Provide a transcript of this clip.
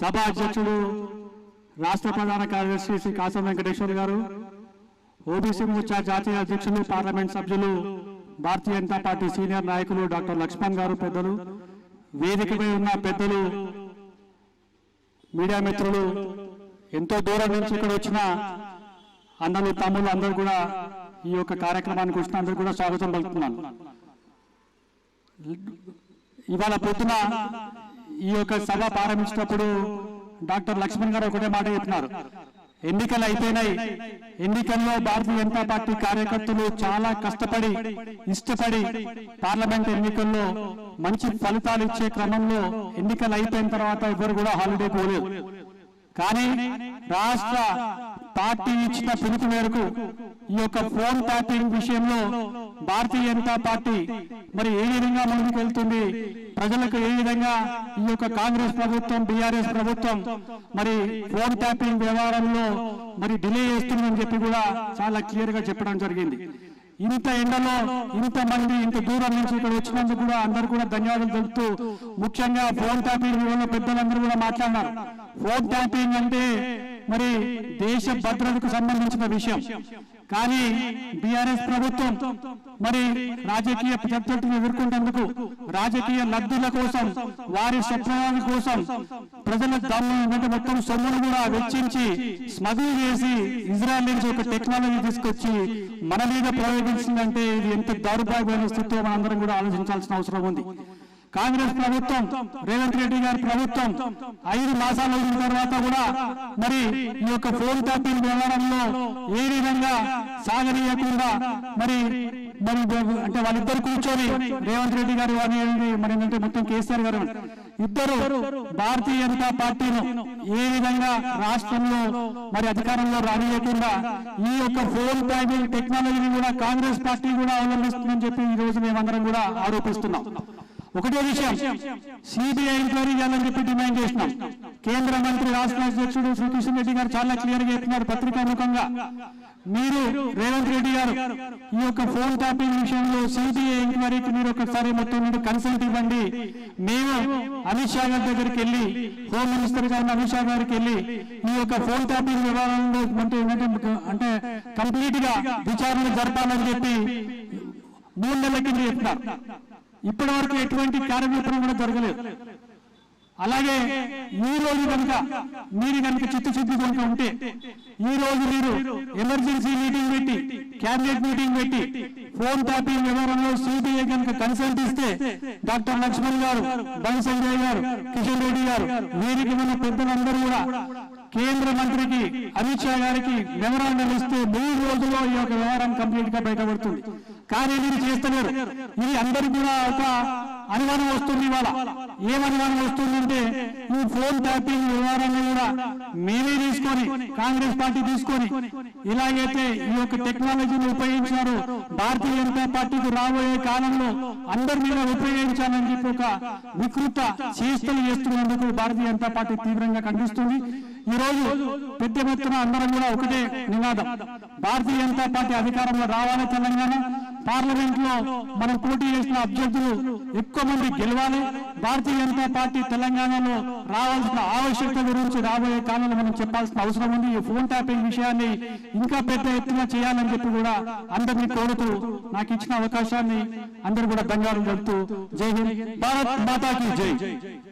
సభ అధ్యక్షుడు రాష్ట్ర ప్రధాన కార్యదర్శి శ్రీ కాసం వెంకటేశ్వర్ గారు ఓబీసీ మోర్చా జాతీయ అధ్యక్షులు పార్లమెంట్ సభ్యులు భారతీయ జనతా పార్టీ సీనియర్ నాయకులు డాక్టర్ లక్ష్మణ్ గారు పెద్దలు వేదికపై ఉన్న పెద్దలు మీడియా మిత్రులు ఎంతో దూరం నుంచి ఇక్కడ వచ్చిన అన్నలు తమ్ముళ్ళు అందరూ కూడా ఈ యొక్క కార్యక్రమానికి వచ్చిన అందరూ కూడా స్వాగతం పలుకుతున్నాను. ఇవాళ పొద్దున ఈ యొక్క సభ ప్రారంభించినప్పుడు డాక్టర్ లక్ష్మణ్ గారు ఒకటే మాట చెప్పినారు. ఎన్నికలు అయిపోయినాయి. ఎన్నికల్లో భారతీయ జనతా పార్టీ కార్యకర్తలు చాలా కష్టపడి ఇష్టపడి పార్లమెంట్ ఎన్నికల్లో మంచి ఫలితాలు ఇచ్చే క్రమంలో ఎన్నికలు అయిపోయిన తర్వాత ఎవరు కూడా హాలిడే పోలేదు. కానీ రాష్ట్ర పార్టీ ఇచ్చిన పిలుపు మేరకు ఈ యొక్క ఫోన్ ట్యాపింగ్ విషయంలో భారతీయ జనతా పార్టీ మరి ఏ విధంగా ముందుకు వెళ్తుంది? ప్రజలకు ఏ విధంగా ఈ యొక్క కాంగ్రెస్ ప్రభుత్వం బీఆర్ఎస్ ప్రభుత్వం మరి ఫోన్ ట్యాపింగ్ వ్యవహారంలో మరి డిలే చేస్తుందని చెప్పి కూడా చాలా క్లియర్గా చెప్పడం జరిగింది. ఇంత ఎండలో ఇంత మంది ఇంత దూరం నుంచి ఇక్కడ వచ్చినందుకు కూడా అందరు కూడా ధన్యవాదాలు తెలుపుతూ ముఖ్యంగా ఫోన్ ట్యాపింగ్ పెద్దలందరూ కూడా మాట్లాడినారు. ఫోన్ ట్యాపింగ్ అంటే మరి దేశ భద్రతకు సంబంధించిన విషయం. కానీ బీఆర్ఎస్ ప్రభుత్వం మరి రాజకీయ ప్రత్యర్థులను ఎదుర్కొంటేందుకు రాజకీయ లబ్ధుల కోసం వారి స్వప్నాల కోసం ప్రజల దమ్ము మొత్తం సొమ్మును కూడా వెచ్చించి స్మగుల్ చేసి ఇజ్రాయెల్ నుంచి ఒక టెక్నాలజీ తీసుకొచ్చి మన మీద ప్రయోగించిందంటే ఇది ఎంత దౌర్భాగ్యమైన స్థితిలో మనందరం కూడా ఆలోచించాల్సిన అవసరం ఉంది. కాంగ్రెస్ ప్రభుత్వం రేవంత్ రెడ్డి గారి ప్రభుత్వం ఐదు మాసాలు అయిన తర్వాత కూడా మరి ఈ యొక్క ఫోన్ ట్యాపింగ్ వ్యవహారంలో ఏ విధంగా సాగనీయకుండా మరి మరి అంటే వాళ్ళిద్దరు కూర్చొని రేవంత్ రెడ్డి గారు కానివ్వండి మరి ఏంటంటే మొత్తం కేసీఆర్ గారు ఇద్దరు భారతీయ జనతా పార్టీను ఏ విధంగా రాష్ట్రంలో మరి అధికారంలో రానియకుండా ఈ యొక్క ఫోన్ ట్యాపింగ్ టెక్నాలజీని కూడా కాంగ్రెస్ పార్టీ కూడా అవలంబిస్తుందని చెప్పి ఈ రోజు మేమందరం కూడా ఆరోపిస్తున్నాం. ఒకటే విషయం. సిబిఐ ఎంక్వైరీ చేయాలని చెప్పి డిమాండ్ చేసినాం. కేంద్ర మంత్రి రాష్ట్ర అధ్యక్షుడు శ్రీకృష్ణ రెడ్డి గారు చాలా క్లియర్గా చెప్తున్నారు పత్రికాముఖంగా మీరు రేవంత్ రెడ్డి గారు ఈ యొక్క ఫోన్ ట్యాపింగ్ విషయంలో సిబిఐ ఎంక్వైరీకి మీరు ఒకసారి మొత్తం కన్సల్ట్ ఇవ్వండి. మేము అమిత్ షా గారి దగ్గరికి వెళ్ళి హోమ్ మినిస్టర్ గారిని అమిత్ షా గారికి వెళ్ళి ఈ యొక్క ఫోన్ ట్యాపింగ్ వ్యవహారంలో అంటే కంప్లీట్గా విచారణ జరపాలని చెప్పి మూడు నెలల కింద చెప్తున్నారు ఇప్పటి వరకు ఎటువంటి కార్యరూపం కూడా జరగలేదు. అలాగే ఈ రోజు కనుక మీరు కనుక చిత్తశుద్ధి కనుక ఉంటే ఈ రోజు మీరు ఎమర్జెన్సీ మీటింగ్ పెట్టి క్యాబినెట్ మీటింగ్ పెట్టి ఫోన్ ట్యాపింగ్ వ్యవహారంలో సిబిఐ కనుక కన్సల్ట్ ఇస్తే డాక్టర్ లక్ష్మణ్ గారు బండి సంజయ్ గారు కిషన్ రెడ్డి గారు వీరికి మన పెద్దలందరూ కూడా కేంద్ర మంత్రికి అమిత్ షా గారికి వివరాలు ఇస్తే మూడు రోజుల్లో ఈ యొక్క వ్యవహారం కంప్లీట్గా బయటపడుతుంది. కానీ మీరు చేస్తున్నారు. ఇది అందరికి కూడా ఒక అనుమానం వస్తుంది ఇవాళ. ఏం అనుమానం వస్తుందంటే ఈ ఫోన్ ట్యాపింగ్ వ్యవహారాన్ని కూడా మేమే తీసుకొని కాంగ్రెస్ పార్టీ తీసుకొని ఇలాగైతే ఈ యొక్క టెక్నాలజీని ఉపయోగించారు. భారతీయ జనతా పార్టీకి రాబోయే కాలంలో అందరి మీద ఉపయోగించాలని చెప్పి ఒక వికృత చేష్టలు చేస్తున్నందుకు భారతీయ జనతా పార్టీ తీవ్రంగా ఖండిస్తుంది. ఈ రోజు పెద్ద ఎత్తున అందరం కూడా ఒకటే నినాదం. భారతీయ జనతా పార్టీ అధికారంలో రావాలి తెలంగాణ. పార్లమెంట్లో మనం పోటీ చేసిన అభ్యర్థులు ఎక్కువ మంది గెలవాలి. భారతీయ జనతా పార్టీ తెలంగాణలో రావాల్సిన ఆవశ్యకత గురించి రాబోయే కాలంలో మనం చెప్పాల్సిన అవసరం ఉంది. ఈ ఫోన్ ట్యాపింగ్ విషయాన్ని ఇంకా పెద్ద ఎత్తున చేయాలని చెప్పి కూడా అందరినీ కోరుతూ నాకు ఇచ్చిన అవకాశాన్ని అందరూ కూడా ధన్యవాదాలు చెబుతూ జై హింద్. భారత్ మాతాకి జై.